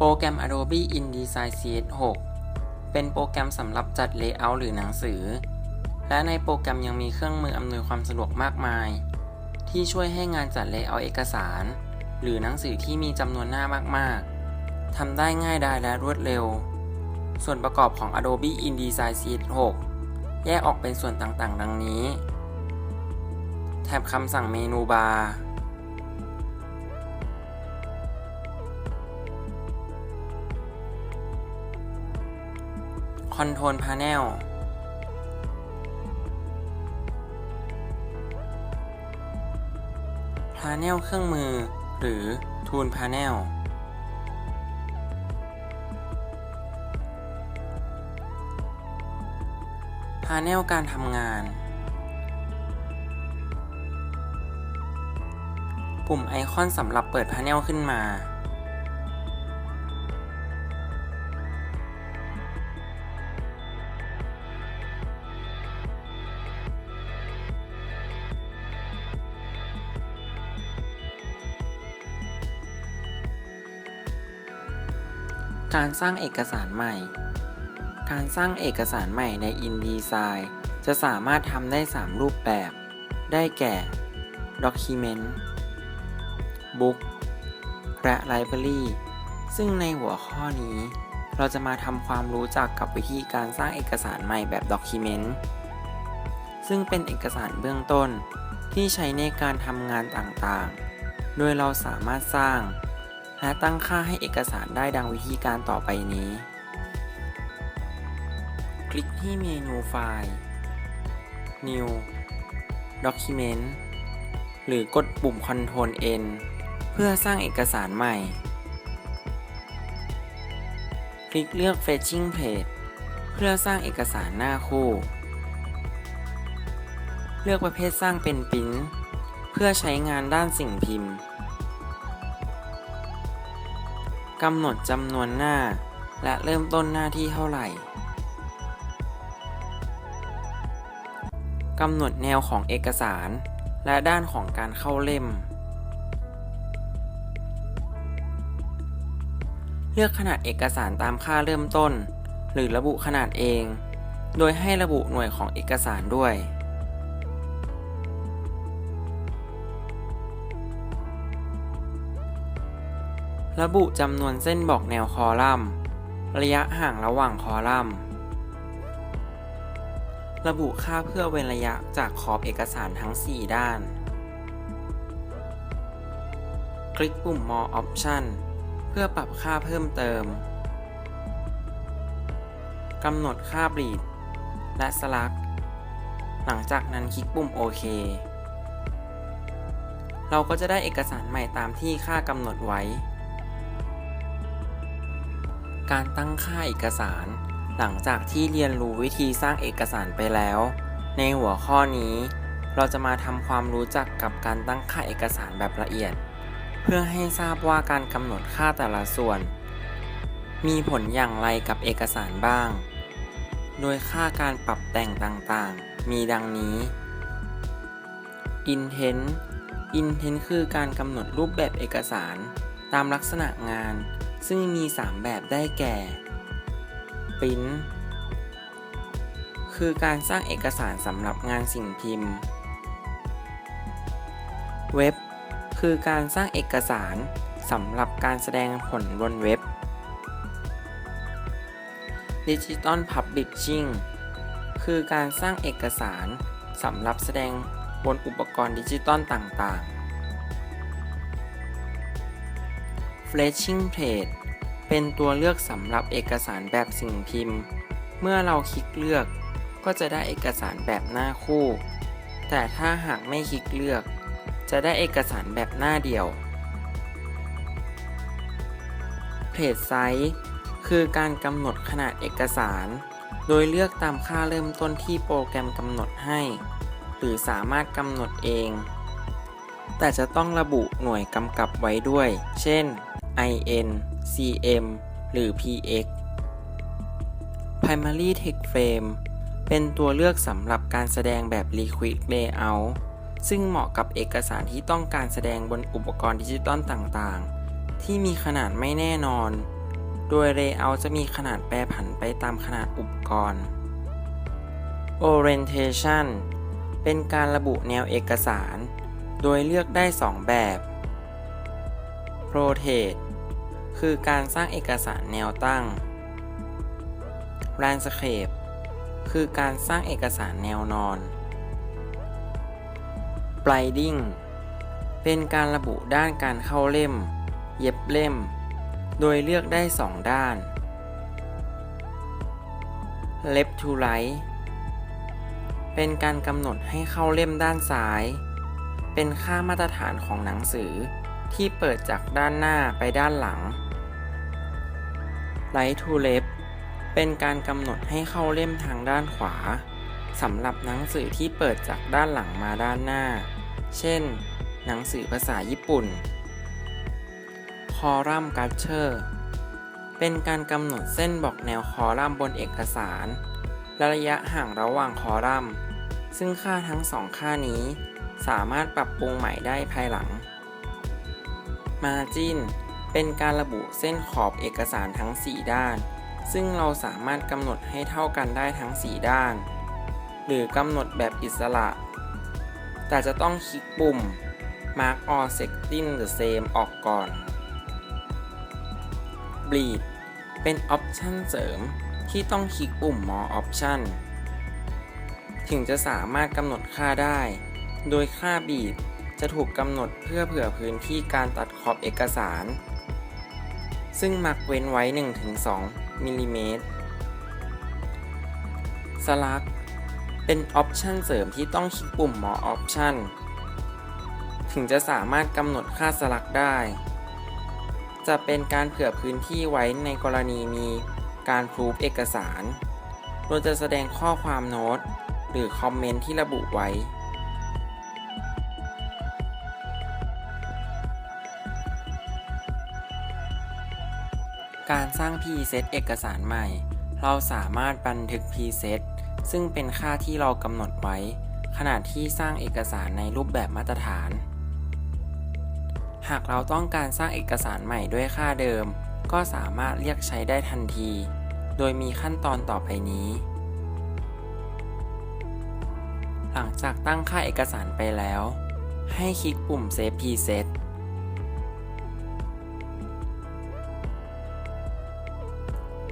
โปรแกรม Adobe InDesign CS6 เป็นโปรแกรมสำหรับจัด Layout หรือหนังสือ และในโปรแกรมยังมีเครื่องมืออำนวยความสะดวกมากมาย ที่ช่วยให้งานจัด Layout เอกสาร หรือหนังสือที่มีจำนวนหน้ามากๆทำได้ง่ายดายและรวดเร็ว ส่วนประกอบของ Adobe InDesign CS6 แยกออกเป็นส่วนต่างๆ ดังนี้ แถบคำสั่งเมนูบาร์ คอนโทรลพาเนลพาเนลเครื่องมือ หรือทูลพาเนลพาเนลการทำงาน ปุ่มไอคอนสำหรับเปิดพาเนลขึ้นมา การสร้างเอกสารใหม่ การสร้างเอกสารใหม่ใน InDesign จะสามารถทำได้ 3 รูปแบบ ได้แก่ Document Book และ Library ซึ่งในหัวข้อนี้ เราจะมาทำความรู้จักกับวิธีการสร้างเอกสารใหม่แบบ Document ซึ่งเป็นเอกสารเบื้องต้นที่ใช้ในการทำงานต่างๆ โดยเราสามารถสร้าง และตั้งค่าให้เอกสารได้ดังวิธีการต่อไปนี้ คลิกที่เมนูไฟล์ New Document หรือกดปุ่ม Ctrl N เพื่อสร้างเอกสารใหม่ คลิกเลือก Fetching Page เพื่อสร้างเอกสารหน้าคู่ เลือกประเภทสร้างเป็นปริ้นเพื่อใช้งานด้านสิ่งพิมพ์ กำหนดจำนวนหน้า และเริ่มต้นหน้าที่เท่าไหร่กำหนดแนวของเอกสาร และด้านของการเข้าเล่ม เลือกขนาดเอกสารตามค่าเริ่มต้น หรือระบุขนาดเอง โดยให้ระบุหน่วยของเอกสารด้วย ระบุจำนวนเส้นบอกแนวคอลัมน์ ระยะห่างระหว่างคอลัมน์ ระบุค่าเพื่อเว้นระยะจากขอบเอกสารทั้ง 4 ด้าน คลิกปุ่ม More Option เพื่อปรับค่าเพิ่มเติม กำหนดค่าบลีด และสลัก หลังจากนั้นคลิกปุ่มโอเคเราก็จะได้เอกสารใหม่ตามที่ค่ากำหนดไว้ การตั้งค่าเอกสาร หลังจากที่เรียนรู้วิธีสร้างเอกสารไปแล้ว ในหัวข้อนี้ เราจะมาทำความรู้จักกับการตั้งค่าเอกสารแบบละเอียด เพื่อให้ทราบว่าการกำหนดค่าแต่ละส่วน มีผลอย่างไรกับเอกสารบ้าง โดยค่าการปรับแต่งต่างๆ มีดังนี้ Intent Intent คือการกำหนดรูปแบบเอกสาร ตามลักษณะงาน ซึ่งมี 3 แบบได้แก่ Print คือการสร้างเอกสารสำหรับงานสิ่งพิมพ์ เว็บ คือการสร้างเอกสารสำหรับการแสดงผลบนเว็บ Digital Publishing คือการสร้างเอกสารสำหรับแสดงบนอุปกรณ์ดิจิตอลต่างๆ Flashing Page เป็นตัวเลือกสำหรับเอกสารแบบสิ่งพิมพ์ เมื่อเราคลิกเลือก ก็จะได้เอกสารแบบหน้าคู่ แต่ถ้าหากไม่คลิกเลือก จะได้เอกสารแบบหน้าเดียว Page Size คือการกำหนดขนาดเอกสาร โดยเลือกตามค่าเริ่มต้นที่โปรแกรมกำหนดให้ หรือสามารถกำหนดเอง แต่จะต้องระบุหน่วยกำกับไว้ด้วย เช่น IN CM หรือ PX Primary Text Frame เป็นตัวเลือกสำหรับการแสดงแบบ Liquid Layout ซึ่งเหมาะกับเอกสารที่ต้องการแสดงบนอุปกรณ์ดิจิตอลต่างๆ ที่มีขนาดไม่แน่นอน โดย Layout จะมีขนาดแปรผันไปตามขนาดอุปกรณ์ Orientation เป็นการระบุแนวเอกสาร โดยเลือกได้ 2 แบบ Rotate คือการสร้างเอกสารแนวตั้ง Landscape คือการสร้างเอกสารแนวนอน Binding เป็นการระบุด้านการเข้าเล่ม เย็บเล่ม โดยเลือกได้ 2 ด้าน Left to right เป็นการกำหนดให้เข้าเล่มด้านซ้าย เป็นค่ามาตรฐานของหนังสือที่เปิดจากด้านหน้าไปด้านหลัง Right to left เป็นการกำหนดให้เข้าเล่มทางด้านขวาสำหรับหนังสือที่เปิดจากด้านหลังมาด้านหน้า เช่น หนังสือภาษาญี่ปุ่นคอลัมน์กัชเชอร์เป็นการกำหนดเส้นบอกแนวคอลัมน์บนเอกสาร และระยะห่างระหว่างคอลัมน์ ซึ่งค่าทั้งสองค่านี้ สามารถปรับปรุงใหม่ได้ภายหลัง Margin เป็นการระบุเส้นขอบเอกสารทั้ง 4 ด้าน ซึ่งเราสามารถกำหนดให้เท่ากันได้ทั้ง 4 ด้าน หรือกำหนดแบบอิสระ แต่จะต้องคลิกปุ่ม Mark all setting the same ออกก่อน Bleed เป็นออปชันเสริมที่ต้องคลิกปุ่ม More Option ถึงจะสามารถกำหนดค่าได้ โดยค่าบีดจะถูกกำหนดเพื่อเผื่อพื้นที่การตัดขอบเอกสาร ซึ่งมักเว้นไว้ 1-2มิลลิเมตรสลัก เป็นออปชันเสริมที่ต้องคลิกปุ่ม More Option ถึงจะสามารถกำหนดค่าสลักได้ จะเป็นการเผื่อพื้นที่ไว้ในกรณีมีการพรูฟเอกสาร โดยจะแสดงข้อความโน้ต หรือคอมเมนต์ที่ระบุไว้ การสร้าง preset เอกสารใหม่ เราสามารถบันทึก preset ซึ่งเป็นค่าที่เรากำหนดไว้ ขณะที่สร้างเอกสารในรูปแบบมาตรฐาน หากเราต้องการสร้างเอกสารใหม่ด้วยค่าเดิม ก็สามารถเรียกใช้ได้ทันที โดยมีขั้นตอนต่อไปนี้ หลังจากตั้งค่าเอกสารไปแล้ว ให้คลิกปุ่ม Save Preset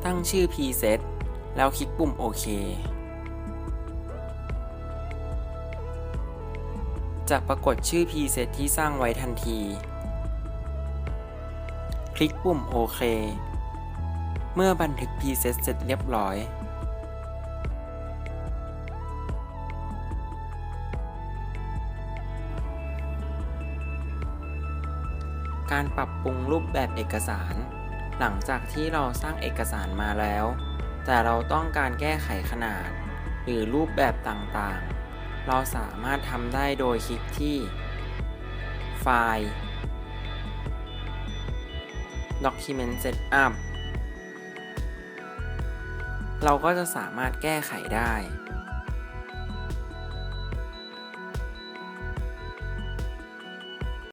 ตั้งชื่อ Preset แล้วคลิกปุ่มโอเค จะปรากฏชื่อ Preset ที่สร้างไว้ทันที คลิกปุ่มโอเค เมื่อบันทึก Preset เสร็จเรียบร้อยการปรับปรุงรูปแบบเอกสาร หลังจากที่เราสร้างเอกสารมาแล้ว แต่เราต้องการแก้ไขขนาด หรือรูปแบบต่างๆ เราสามารถทำได้โดยคลิกที่ไฟล์ Document Setup เราก็จะสามารถแก้ไขได้